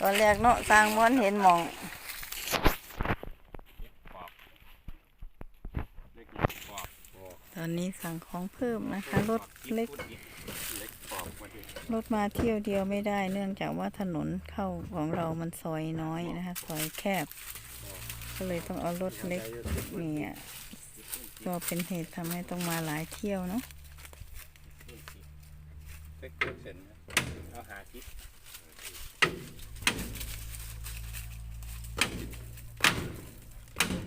ตอนแรกเนาะสร้างม้วนเห็นหมองตอนนี้สั่งของเพิ่มนะคะรถเล็กรถมาเที่ยวเดียวไม่ได้เนื่องจากว่าถนนเข้าของเรามันซอยน้อยนะคะซอยแคบ ก็เลยต้องเอารถเล็กเนี่ยก็เป็นเหตุทำให้ต้องมาหลายเที่ยวเนาะ เล็กเกินเส้นนะเอาหาคิด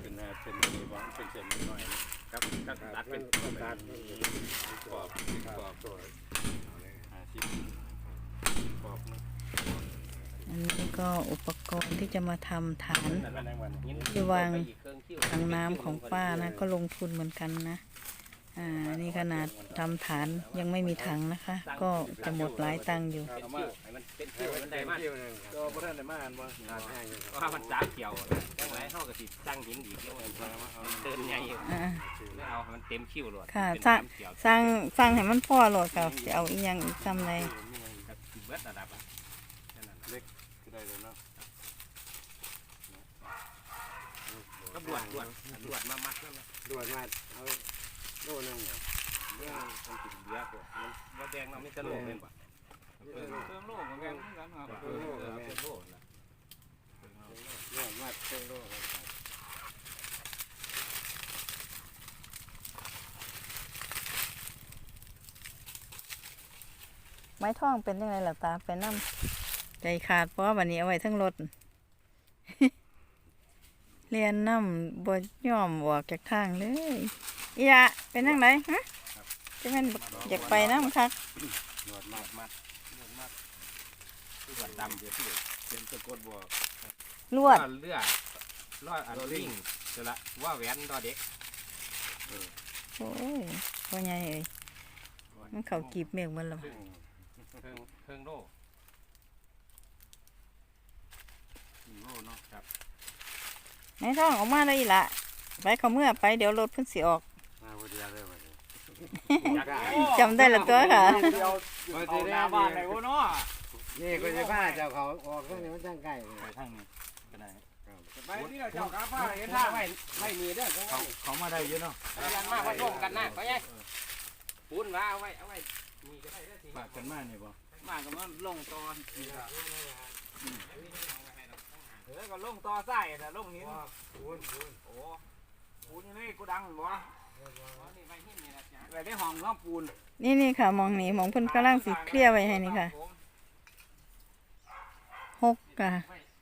เป็นหาเส้นนี้วางเป็นเส้นนิดหน่อยนะครับก็ ตัดเป็นตัดปอบปอบตัวหาคิดปอบนะอันนี้ก็อุปกรณ์ที่จะมาทำฐานนั่นวันนั้นวันนี้ที่วางถังน้ำของป้านะ ก็ลงทุนเหมือนกันนะ อ่า นี่ขนาดทำฐานยังไม่มีถังนะคะ ก็จะหมดหลายตังค์อยู่เป็นคิ้วให้มันเป็นคิ้วมันได้มากก็บ่ทันได้มาอันบ่ขาดแห้งอยู่เพราะว่ามันจ้าเกี่ยวจังไรเท่ากับสิตั้งหินอีกเยอะเอาเดินใหญ่อยู่ อ่า ไม่เอาให้มันเต็มคิ้วเลยค่ะเป็นสร้างน้ำเกี่ยวสร้างสร้างให้มันพอโหลดกับจะเอาอีกอย่างอีกจำเลยครับเบิดระดับอะแค่นั้นเล็กก็ได้เลยเนาะก็ดวดดวดดวดมามัดนั่นแหละดวดมาเอาโลนึงเนี่ยเรื่องมันกินเบียร์ตัวมันว่าแดงเราไม่จะโลกเป็นป่ะเพิ่มเพิ่มโลกเหมือนกันครับเพิ่มโลกเพิ่มโลกนะ ดวดมาเต็มโลก ไม้ท่องเป็นยังไงล่ะตาไปน้ำใจขาดเพราะว่าวันนี้เอาไว้ทั้งรถเรียนน้ำบ่ยอมออกจากทางเลยอีอะเป็นยังไงฮะจะเป็นอยากไปน้ำคักดวดมากมากดวดมากดวดดำเดี๋ยวพี่เตรียมตะกดบัวลวดเลือดรอดอันลิงเสร็จละว่าแหวนดอเด็กโอ้ยว่าไงเอ่ยมันเขากีบเมฆมัน หรอเพิ่งเพิ่งเพิ่งโลโลเนาะครับไม้ท่องออกมาเลยอีละไปเขาเมื่อไปเดี๋ยวรถเพิ่นสิออกมาบ่เดียวเลยว่าจำได้ละตัวค่ะเอาหน้าบ้านได้บ่เนาะนี่ก็สิพาเจ้าเขาออกทางนี้มันจังใกล้เลยไปทางนี้ก็ได้ไปนี่เจ้ากลับมาเห็นทางไม่ไม่มีเด้อเขาเขามาได้เยอะเนาะยันมากมาร่วมกันนะเขาไง ปูนว่าเอาไว้เอาไว้มีก็ได้ได้สิฝากกันมาเนี่ยบ่มากก็มันลงตอนเออก็ลงต่อไส้แต่ลงหินปูนปูนโอ้ปูนนี่กูดังบ่นี่ไปหินนี่นะจ๊ะไปได้ห้องน้องปูนนี่นี่ค่ะมองนี่มองเพิ่นกำลังสิเคลียร์ไว้ให้นี่ค่ะหกค่ะ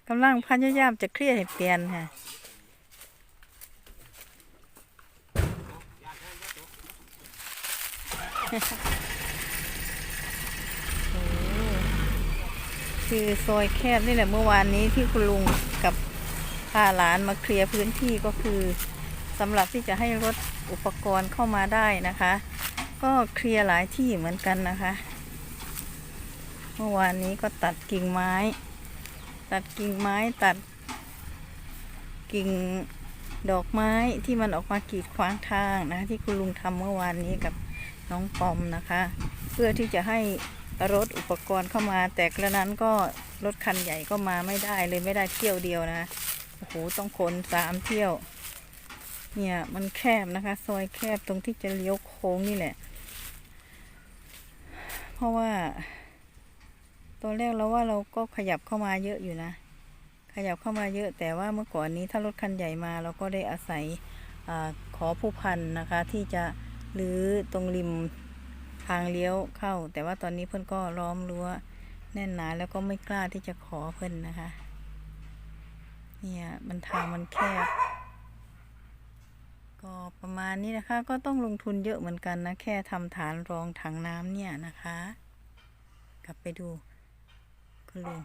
กำลังพยายามจะเคลียร์ให้เปลี่ยนค่ะ โอ้ คือซอยแคบนี่แหละเมื่อวานนี้ที่คุณลุงกับพาหลานมาเคลียร์พื้นที่ก็คือสำหรับที่จะให้รถอุปกรณ์เข้ามาได้นะคะ ก็เคลียร์หลายที่เหมือนกันนะคะ เมื่อวานนี้ก็ตัดกิ่งไม้ ตัดกิ่งไม้ตัด กิ่งดอกไม้ที่มันออกมากีดขวางทางนะคะที่คุณลุงทำเมื่อวานนี้กับ น้องปอมนะคะ เพื่อที่จะให้รถอุปกรณ์เข้ามา แต่กระนั้นก็รถคันใหญ่ก็มาไม่ได้เลยไม่ได้เที่ยวเดียวนะโอ้โหต้องขนสามเที่ยว เนี่ยมันแคบนะคะ ซอยแคบตรงที่จะเลี้ยวโค้งนี่แหละ เพราะว่าตอนแรกเราว่าเราก็ขยับเข้ามาเยอะอยู่นะ ขยับเข้ามาเยอะ แต่ว่าเมื่อก่อนนี้ถ้ารถคันใหญ่มา เราก็ได้อาศัยอขอผู้พันนะคะที่จะ หรือตรงริมทางเลี้ยวเข้า แต่ว่าตอนนี้เพื่อนก็ล้อมรั้วแน่นหนาแล้วก็ไม่กล้าที่จะขอเพื่อนนะคะ เนี่ยมันทางมันแคบ ก็ประมาณนี้นะคะ ก็ต้องลงทุนเยอะเหมือนกันนะ แค่ทำฐานรองถังน้ำเนี่ยนะคะ กลับไปดูคุณลุง